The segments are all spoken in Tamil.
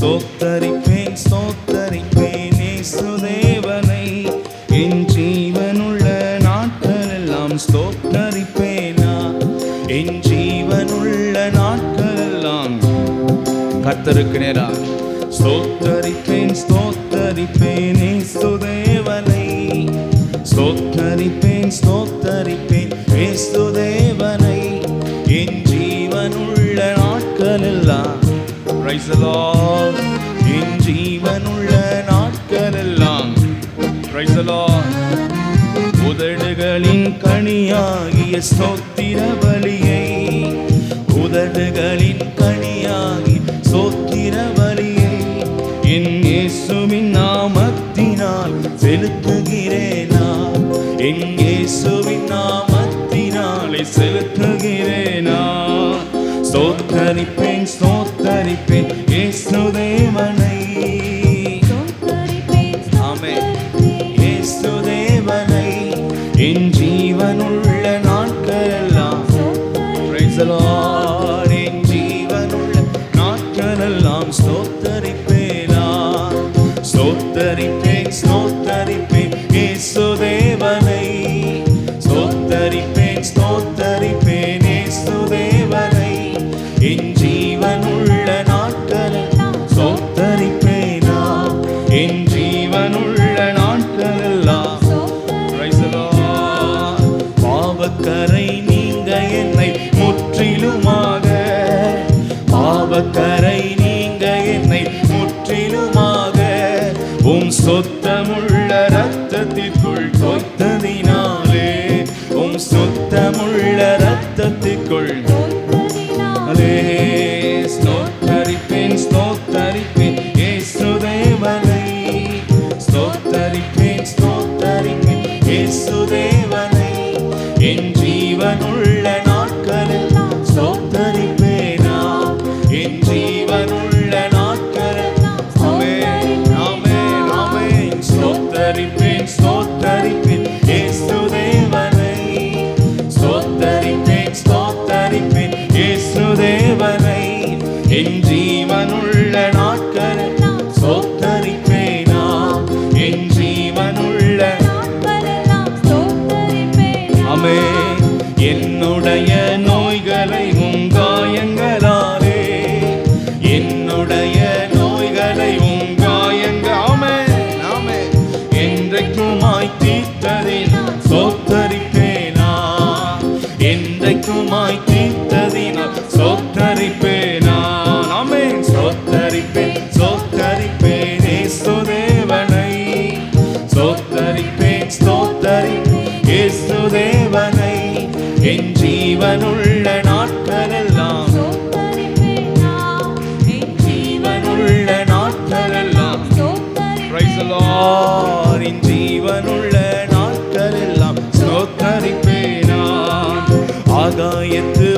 ஸ்தோத்தரிப்பேன் ஸ்தோத்தரிப்பேன் இயேசு என் ஜீவனுள்ள நாட்களெல்லாம் ஸ்தோத்தரிப்பேனா? என் ஜீவனுள்ள நாட்களெல்லாம் கர்த்தருக்கு நேரா ஸ்தோத்தரிப்பேன் ஸ்தோத்தரிப்பேன் சுதேவனை ஸ்தோத்தரிப்பேன் ஸ்தோத்தரிப்பேன் இயேசு தேவனை என் ஜீவனுள்ள நாட்கள் எல்லாம் ரைசலா உதடுகளின் கனியாகிய சோத்திர வழியை உதடுகளின் கனியாகி சோத்திர வழியை என் இயேசுவின் நாமத்தினால் செலுத்துகிறேனா? என் இயேசுவின் நாமத்தினாலே செலுத்துகிறேனா? ஸ்தோத்தரிப்பேன் என் ஜீவனுள்ள நாட்களெல்லாம். பாவக்கரை நீங்க என்னை முற்றிலுமாக. பாவக்கரை நீங்க என்னை முற்றிலுமாக. உம் சொத்தமுள்ள ரத்தத்திற்குள் தொய்த்ததினாலே உம் சொத்தமுள்ள ரத்த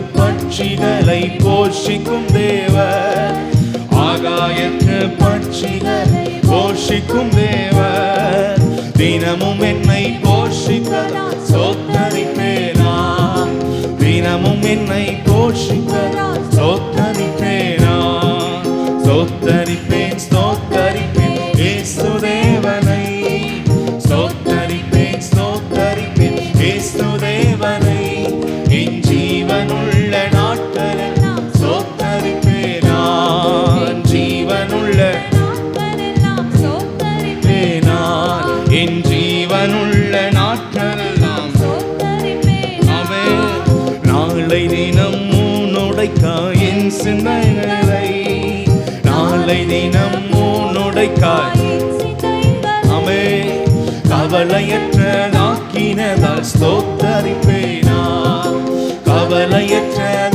பட்சிகளை போஷிக்கும் தேவர். ஆகாயத்து பட்சிகளை போஷிக்கும் தேவர். தினமும் என்னை போஷிப்பதா சோத்தரிப்பேனா? தினமும் என்னை போஷிப்பதா சோத்தரிப்பேனா? உன்னுடைக்காய் என் சிந்தனைகளை நாளை தினம் உன்னுடைக்காய். அமே கவலையற்றதாக்கினதால் ஸ்தோத்தரிப்பேனா? கவலையற்ற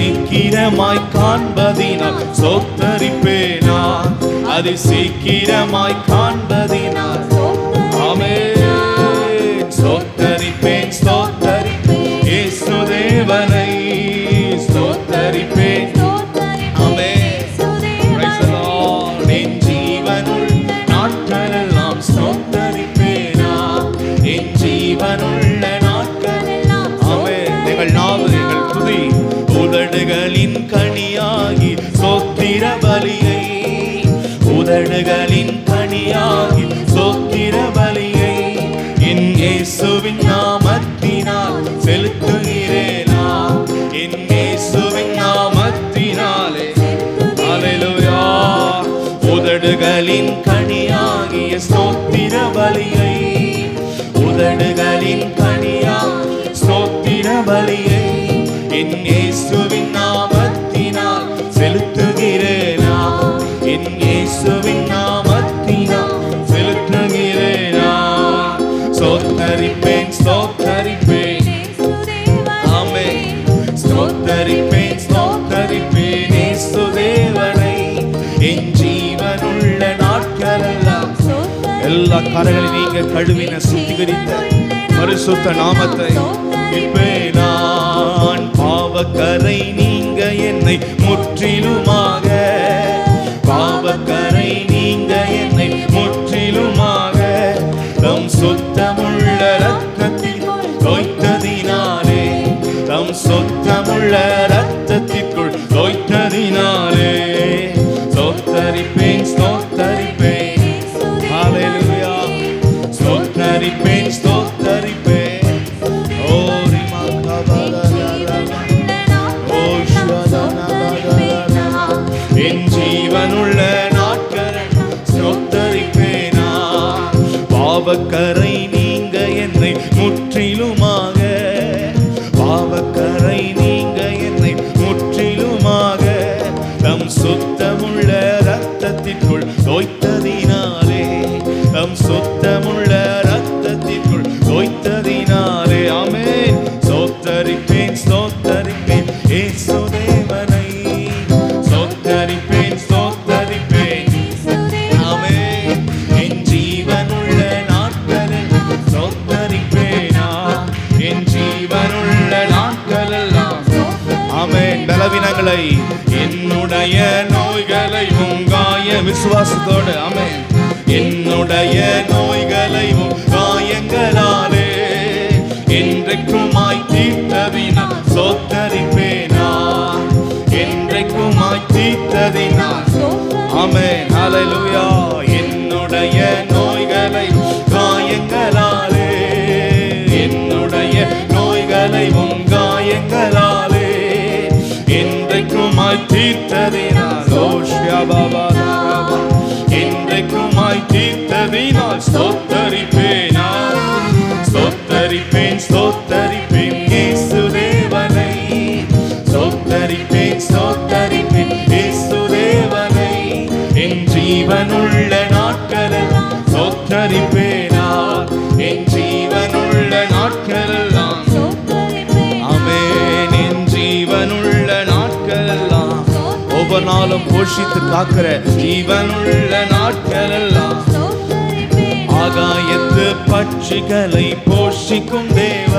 சீக்கிரமாய் காண்பதினால் சொத்தரிப்பேனா? அது சீக்கிரமாய் காண்பதினால் ஸ்தோத்திர பலியை உதடுகளின் கனியா ஸ்தோத்திர பலியை என் இயேசுவின் நாமத்தினால் செலுத்துகிறேனா? என் இயேசுவின் நாமத்தினால் செலுத்துகிறேனா? ஸ்தோத்தரிப்பேன் ஸ்தோத்தரிப்பேன். எல்லா கரைகளையும் நீங்க கழுவின சுத்திகரித்த பரிசுத்த நாமத்தை இப்பே நான் பாவக்கரை நீங்க என்னை முற்றிலுமாக நோய்களை என்னுடைய நோய்களை உங்காய விசுவாசத்தோடு ஆமென். என்னுடைய நோய்களை உங்காயங்களாலே என்றைக்குமாய் தீர்த்ததினால் சோத்தரிப்பேனா? என்றைக்குமாய் தீர்த்ததினால் ஆமென். ஹalleluya. என்னுடைய நோய்களை காயங்களாலே என்னுடைய நோய்களை உன் காயங்களாலே தீர்த்ததினால் ஓஷ்யா பாபா தாராபா என்றைக்குமாய் தீர்த்ததினால் ஸ்தோத்தரிப்பேனா? ஸ்தோத்தரிப்பேன் ஸ்தோத்தரிப்பேன். நாளும் போஷித்து காக்கிற ஜீவனுள்ள நாட்களெல்லாம். ஆகாயத்து பட்சிகளை போஷிக்கும் தேவ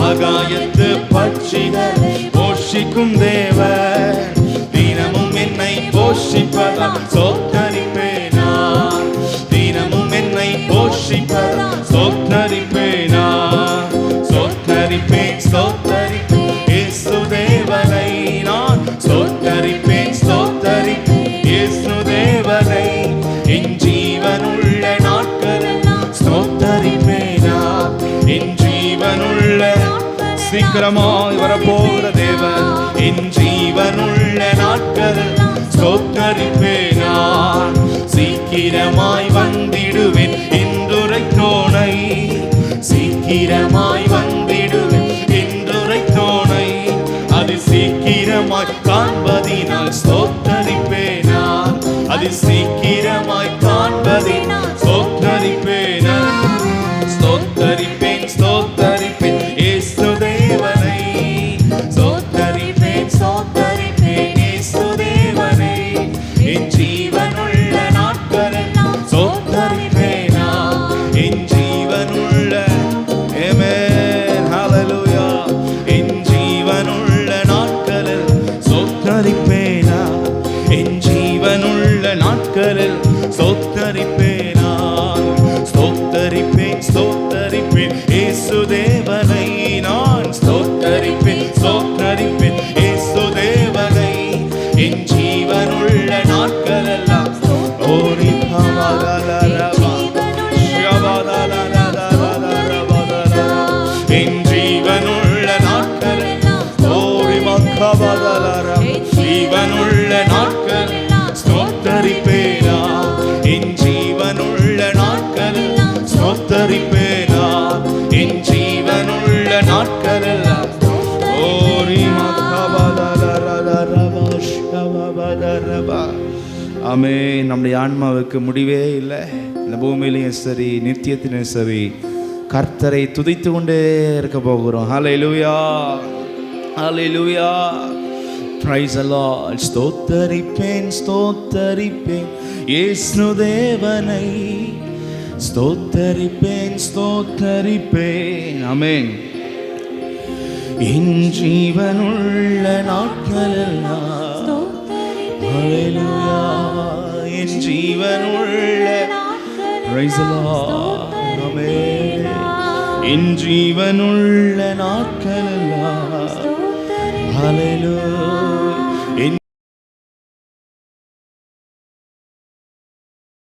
ஆகாயத்து பட்சிகளை போஷிக்கும் தேவ தினமும் என்னை போஷிப்பதால் சோத்தரிப்பேனா தினமும் என்னை போஷிப்பதால் சோத்தரிப்பேனா சோத்தரிப்பேன் சோத்த சீக்கிரமாய் வரப்போகிற தேவன். என் ஜீவனுள்ள நாட்களெல்லாம் ஸ்தோத்தரிப்பேனா சீக்கிரமாய் வந்திடுவேன் என்றுரைத்தோனை சீக்கிரமாய் வந்திடுவேன் என்றுரைத்தோனை அது சீக்கிரமாய் காண்பதினால் ஸ்தோத்தரிப்பேனா அது சீக்கிரமாய் காண்பதினால் சொத்த good. And- ஆமே நம்முடைய ஆன்மாவுக்கு முடிவே இல்லை. இந்த பூமியிலையும் சரி நித்தியத்திலையும் சரி கர்த்தரை துதித்து கொண்டே இருக்க போகிறோம். ஹலை லூயா ஹலை லூயா பிரைஸ் அல்லா ஸ்தோத்தரிப்பேன் ஸ்தோத்தரிப்பேன். ஏஸ்னு தேவனை ஸ்தோத்தரிப்பேன் ஸ்தோத்தரிப்பேன். ஆமென். என் ஜீவனுள்ள நாட்களெல்லாம் என் Lord. ஆமென் என் ஜீவனுள்ள நாட்களெல்லாம் ஹalleluya